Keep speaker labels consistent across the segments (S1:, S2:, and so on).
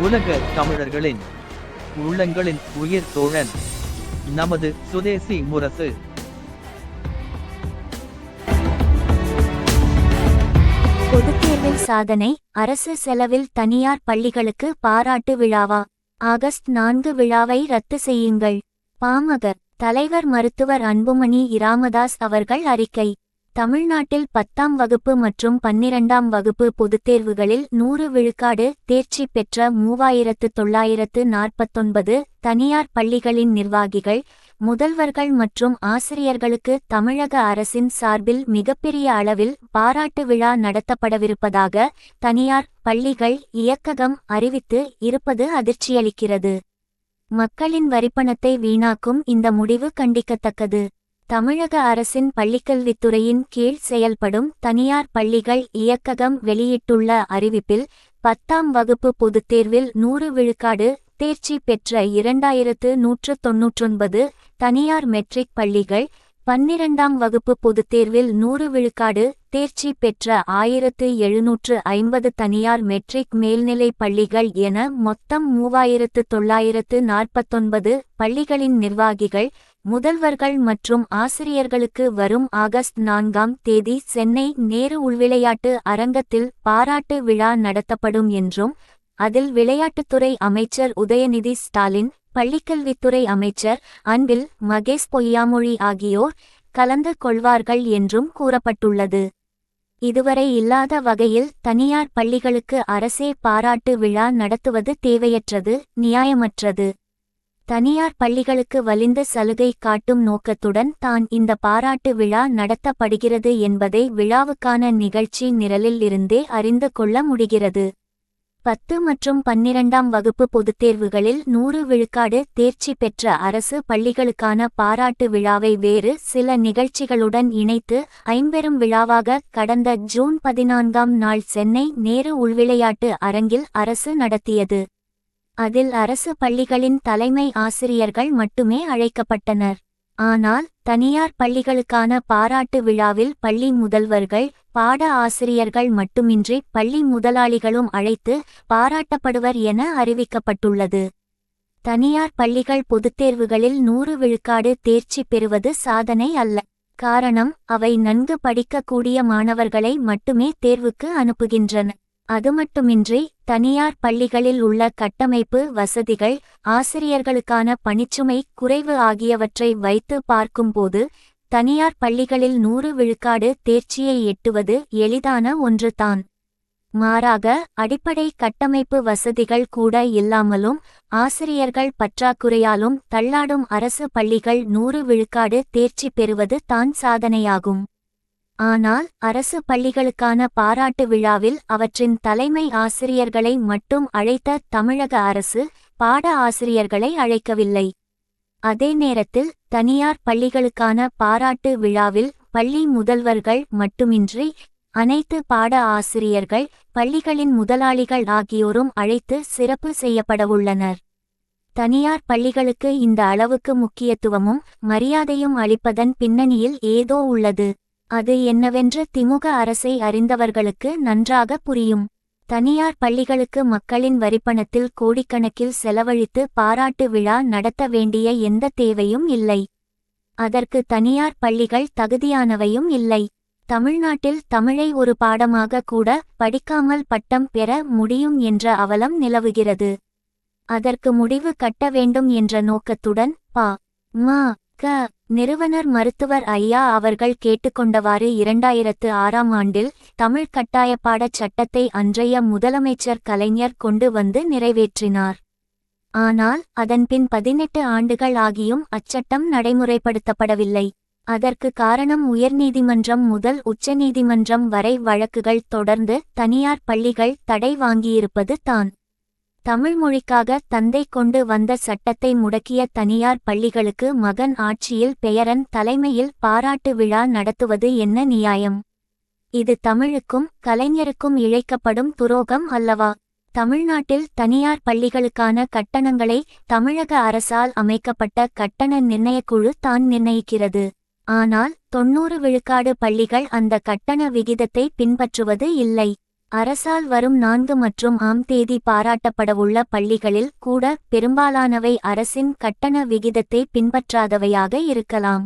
S1: உலக தமிழர்களின் உள்ளங்களின் உயிர் தோழன் நமது சுதேசி முரசு.
S2: பொதுத் தேர்வில் சாதனை அரசு செலவில் தனியார் பள்ளிகளுக்கு பாராட்டு விழாவா? ஆகஸ்ட் நான்கு விழாவை ரத்து செய்யுங்கள். பாமக தலைவர் மருத்துவர் அன்புமணி இராமதாஸ் அவர்கள் அறிக்கை. தமிழ்நாட்டில் பத்தாம் வகுப்பு மற்றும் பன்னிரண்டாம் வகுப்பு பொதுத் தேர்வுகளில் நூறு விழுக்காடு தேர்ச்சி பெற்ற மூவாயிரத்து தொள்ளாயிரத்து நாற்பத்தொன்பது தனியார் பள்ளிகளின் நிர்வாகிகள் முதல்வர்கள் மற்றும் ஆசிரியர்களுக்கு தமிழக அரசின் சார்பில் மிகப்பெரிய அளவில் பாராட்டு விழா நடத்தப்படவிருப்பதாக தனியார் பள்ளிகள் இயக்ககம் அறிவித்து இருப்பது அதிர்ச்சியளிக்கிறது. மக்களின் வரிப்பணத்தை வீணாக்கும் இந்த முடிவு கண்டிக்கத்தக்கது. தமிழக அரசின் பள்ளிக்கல்வித்துறையின் கீழ் செயல்படும் தனியார் பள்ளிகள் இயக்ககம் வெளியிட்டுள்ள அறிவிப்பில் பத்தாம் வகுப்பு பொதுத் தேர்வில் நூறு விழுக்காடு தேர்ச்சி பெற்ற இரண்டாயிரத்து நூற்று தொன்னூற்றொன்பது தனியார் மெட்ரிக் பள்ளிகள் பன்னிரண்டாம் வகுப்பு பொதுத் தேர்வில் நூறு விழுக்காடு தேர்ச்சி பெற்ற ஆயிரத்து எழுநூற்று ஐம்பது தனியார் மெட்ரிக் மேல்நிலை பள்ளிகள் என மொத்தம் மூவாயிரத்து தொள்ளாயிரத்து நாற்பத்தொன்பது பள்ளிகளின் நிர்வாகிகள் முதல்வர்கள் மற்றும் ஆசிரியர்களுக்கு வரும் ஆகஸ்ட் நான்காம் தேதி சென்னை நேரு உள்விளையாட்டு அரங்கத்தில் பாராட்டு விழா நடத்தப்படும் என்றும் அதில் விளையாட்டுத்துறை அமைச்சர் உதயநிதி ஸ்டாலின் பள்ளிக்கல்வித்துறை அமைச்சர் அன்பில் மகேஷ் பொய்யாமொழி ஆகியோர் கலந்து கொள்வார்கள் என்றும் கூறப்பட்டுள்ளது. இதுவரை இல்லாத வகையில் தனியார் பள்ளிகளுக்கு அரசே பாராட்டு விழா நடத்துவது தேவையற்றது நியாயமற்றது. தனியார் பள்ளிகளுக்கு வலிந்த சலுகை காட்டும் நோக்கத்துடன் தான் இந்த பாராட்டு விழா நடத்தப்படுகிறது என்பதை விழாவுக்கான நிகழ்ச்சி நிரலில் இருந்தே அறிந்து கொள்ள முடிகிறது. பத்து மற்றும் பன்னிரண்டாம் வகுப்பு பொதுத் தேர்வுகளில் நூறு விழுக்காடு தேர்ச்சி பெற்ற அரசு பள்ளிகளுக்கான பாராட்டு விழாவை வேறு சில நிகழ்ச்சிகளுடன் இணைத்து ஐம்பெரும் விழாவாக கடந்த ஜூன் பதினான்காம் நாள் சென்னை நேரு உள்விளையாட்டு அரங்கில் அரசு நடத்தியது. அதில் அரசு பள்ளிகளின் தலைமை ஆசிரியர்கள் மட்டுமே அழைக்கப்பட்டனர். ஆனால் தனியார் பள்ளிகளுக்கான பாராட்டு விழாவில் பள்ளி முதல்வர்கள் பாட ஆசிரியர்கள் மட்டுமின்றி பள்ளி முதலாளிகளும் அழைத்து பாராட்டப்படுவர் என அறிவிக்கப்பட்டுள்ளது. தனியார் பள்ளிகள் பொதுத் தேர்வுகளில் நூறு விழுக்காடு தேர்ச்சி பெறுவது சாதனை அல்ல. காரணம் அவை நன்கு படிக்கக்கூடிய மாணவர்களை மட்டுமே தேர்வுக்கு அனுப்புகின்றன. அதுமட்டுமின்றி தனியார் பள்ளிகளில் உள்ள கட்டமைப்பு வசதிகள் ஆசிரியர்களுக்கான பணிச்சுமை குறைவு ஆகியவற்றை வைத்து பார்க்கும்போது தனியார் பள்ளிகளில் நூறு விழுக்காடு தேர்ச்சியை எட்டுவது எளிதான ஒன்றுதான். மாறாக அடிப்படை கட்டமைப்பு வசதிகள் கூட இல்லாமலும் ஆசிரியர்கள் பற்றாக்குறையாலும் தள்ளாடும் அரசு பள்ளிகள் நூறு விழுக்காடு தேர்ச்சி பெறுவது தான் சாதனையாகும். ஆனால் அரசு பள்ளிகளுக்கான பாராட்டு விழாவில் அவற்றின் தலைமை ஆசிரியர்களை மட்டும் அழைத்த தமிழக அரசு பாட ஆசிரியர்களை அழைக்கவில்லை. அதே நேரத்தில் தனியார் பள்ளிகளுக்கான பாராட்டு விழாவில் பள்ளி முதல்வர்கள் மட்டுமின்றி அனைத்து பாட ஆசிரியர்கள் பள்ளிகளின் முதலாளிகள் ஆகியோரும் அழைத்து சிறப்பு செய்யப்படவுள்ளனர். தனியார் பள்ளிகளுக்கு இந்த அளவுக்கு முக்கியத்துவமும் மரியாதையும் அளிப்பதன் பின்னணியில் ஏதோ உள்ளது. அது என்னவென்று திமுக அரசை அறிந்தவர்களுக்கு நன்றாக புரியும். தனியார் பள்ளிகளுக்கு மக்களின் வரிப்பணத்தில் கோடிக்கணக்கில் செலவழித்து பாராட்டு விழா நடத்த வேண்டிய எந்த தேவையும் இல்லை. அதற்கு தனியார் பள்ளிகள் தகுதியானவையும் இல்லை. தமிழ்நாட்டில் தமிழை ஒரு பாடமாக கூட படிக்காமல் பட்டம் பெற முடியும் என்ற அவலம் நிலவுகிறது. அதற்கு முடிவு கட்ட வேண்டும் என்ற நோக்கத்துடன் பா. மா. க. நிறுவனர் மருத்துவர் ஐயா அவர்கள் கேட்டுக்கொண்டவாறு இரண்டாயிரத்து ஆறாம் ஆண்டில் தமிழ் கட்டாயப்பாடச் சட்டத்தை அன்றைய முதலமைச்சர் கலைஞர் கொண்டு வந்து நிறைவேற்றினார். ஆனால் அதன்பின் பதினெட்டு ஆண்டுகள் ஆகியும் அச்சட்டம் நடைமுறைப்படுத்தப்படவில்லை. அதற்கு காரணம் உயர்நீதிமன்றம் முதல் உச்சநீதிமன்றம் வரை வழக்குகள் தொடர்ந்து தனியார் பள்ளிகள் தடை வாங்கியிருப்பது தான். தமிழ் மொழிக்காக தந்தை கொண்டு வந்த சட்டத்தை முடக்கிய தனியார் பள்ளிகளுக்கு மகன் ஆட்சியில் பெயரன் தலைமையில் பாராட்டு விழா நடத்துவது என்ன நியாயம்? இது தமிழுக்கும் கலைஞருக்கும் இழைக்கப்படும் துரோகம் அல்லவா? தமிழ்நாட்டில் தனியார் பள்ளிகளுக்கான கட்டணங்களை தமிழக அரசால் அமைக்கப்பட்ட கட்டண நிர்ணயக்குழு தான் நிர்ணயிக்கிறது. ஆனால் தொன்னூறு விழுக்காடு பள்ளிகள் அந்த கட்டண விகிதத்தை பின்பற்றுவது இல்லை. அரசால் வரும் நான்கு மற்றும் ஆம் தேதி பாராட்டப்படவுள்ள பள்ளிகளில் கூட பெரும்பாலானவை அரசின் கட்டண விகிதத்தை பின்பற்றாதவையாக இருக்கலாம்.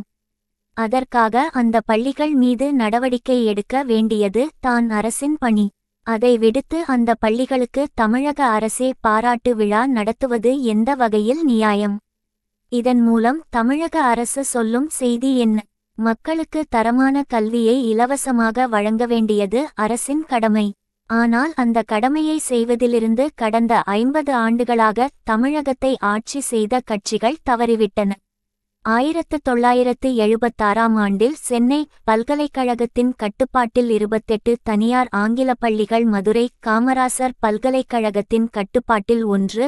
S2: அதற்காக அந்த பள்ளிகள் மீது நடவடிக்கை எடுக்க வேண்டியது தான் அரசின் பணி. அதை விடுத்து அந்த பள்ளிகளுக்கு தமிழக அரசே பாராட்டு விழா நடத்துவது எந்த வகையில் நியாயம்? இதன் மூலம் தமிழக அரசு சொல்லும் செய்தி என்ன? மக்களுக்கு தரமான கல்வியை இலவசமாக வழங்க வேண்டியது அரசின் கடமை. ஆனால் அந்த கடமையை செய்வதிலிருந்து கடந்த ஐம்பது ஆண்டுகளாக தமிழகத்தை ஆட்சி செய்த கட்சிகள் தவறிவிட்டன. ஆயிரத்து தொள்ளாயிரத்து எழுபத்தாறாம் ஆண்டில் சென்னை பல்கலைக்கழகத்தின் கட்டுப்பாட்டில் இருபத்தெட்டு தனியார் ஆங்கில பள்ளிகள் மதுரை காமராசர் பல்கலைக்கழகத்தின் கட்டுப்பாட்டில் ஒன்று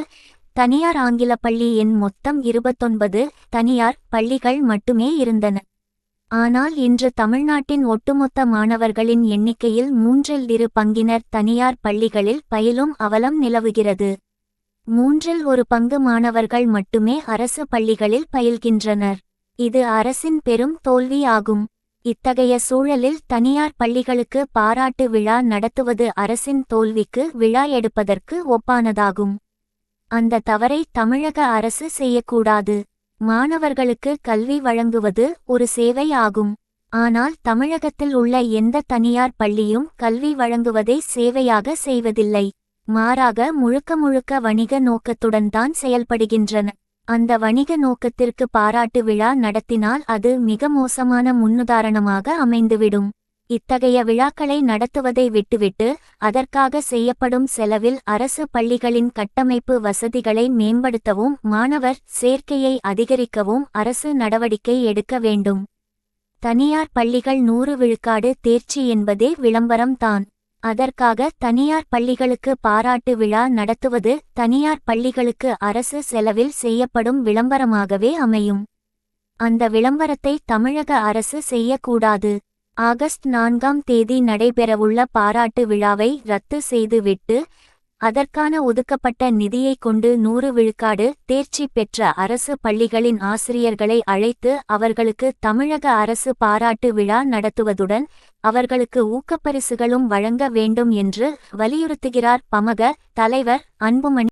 S2: தனியார் ஆங்கில பள்ளி மொத்தம் இருபத்தொன்பது தனியார் பள்ளிகள் மட்டுமே இருந்தன. ஆனால் இன்று தமிழ்நாட்டின் ஒட்டுமொத்த மாணவர்களின் எண்ணிக்கையில் மூன்றில் இரு பங்கினர் தனியார் பள்ளிகளில் பயிலும் அவலம் நிலவுகிறது. மூன்றில் ஒரு பங்கு மாணவர்கள் மட்டுமே அரசு பள்ளிகளில் பயில்கின்றனர். இது அரசின் பெரும் தோல்வி ஆகும் இத்தகைய சூழலில் தனியார் பள்ளிகளுக்கு பாராட்டு விழா நடத்துவது அரசின் தோல்விக்கு விழா எடுப்பதற்கு ஒப்பானதாகும். அந்த தவறை தமிழக அரசு செய்யக்கூடாது. மாணவர்களுக்கு கல்வி வழங்குவது ஒரு சேவை ஆகும். ஆனால் தமிழகத்தில் உள்ள எந்த தனியார் பள்ளியும் கல்வி வழங்குவதை சேவையாக செய்வதில்லை. மாறாக முழுக்க முழுக்க வணிக நோக்கத்துடன் தான் செயல்படுகின்றன. அந்த வணிக நோக்கத்திற்கு பாராட்டு விழா நடத்தினால் அது மிக மோசமான முன்னுதாரணமாக அமைந்துவிடும். இத்தகைய விழாக்களை நடத்துவதை விட்டுவிட்டு அதற்காக செய்யப்படும் செலவில் அரசு பள்ளிகளின் கட்டமைப்பு வசதிகளை மேம்படுத்தவும் மாணவர் சேர்க்கையை அதிகரிக்கவும் அரசு நடவடிக்கை எடுக்க வேண்டும். தனியார் பள்ளிகள் நூறு விழுக்காடு தேர்ச்சி என்பதே விளம்பரம்தான் அதற்காக தனியார் பள்ளிகளுக்கு பாராட்டு விழா நடத்துவது தனியார் பள்ளிகளுக்கு அரசு செலவில் செய்யப்படும் விளம்பரமாகவே அமையும். அந்த விளம்பரத்தை தமிழக அரசு செய்யக்கூடாது. ஆகஸ்ட் நான்காம் தேதி நடைபெறவுள்ள பாராட்டு விழாவை ரத்து செய்துவிட்டு அதற்கான ஒதுக்கப்பட்ட நிதியை கொண்டு நூறு விழுக்காடு தேர்ச்சி பெற்ற அரசு பள்ளிகளின் ஆசிரியர்களை அழைத்து அவர்களுக்கு தமிழக அரசு பாராட்டு விழா நடத்துவதுடன் அவர்களுக்கு ஊக்கப்பரிசுகளும் வழங்க வேண்டும் என்று வலியுறுத்துகிறார் பமக தலைவர் அன்புமணி.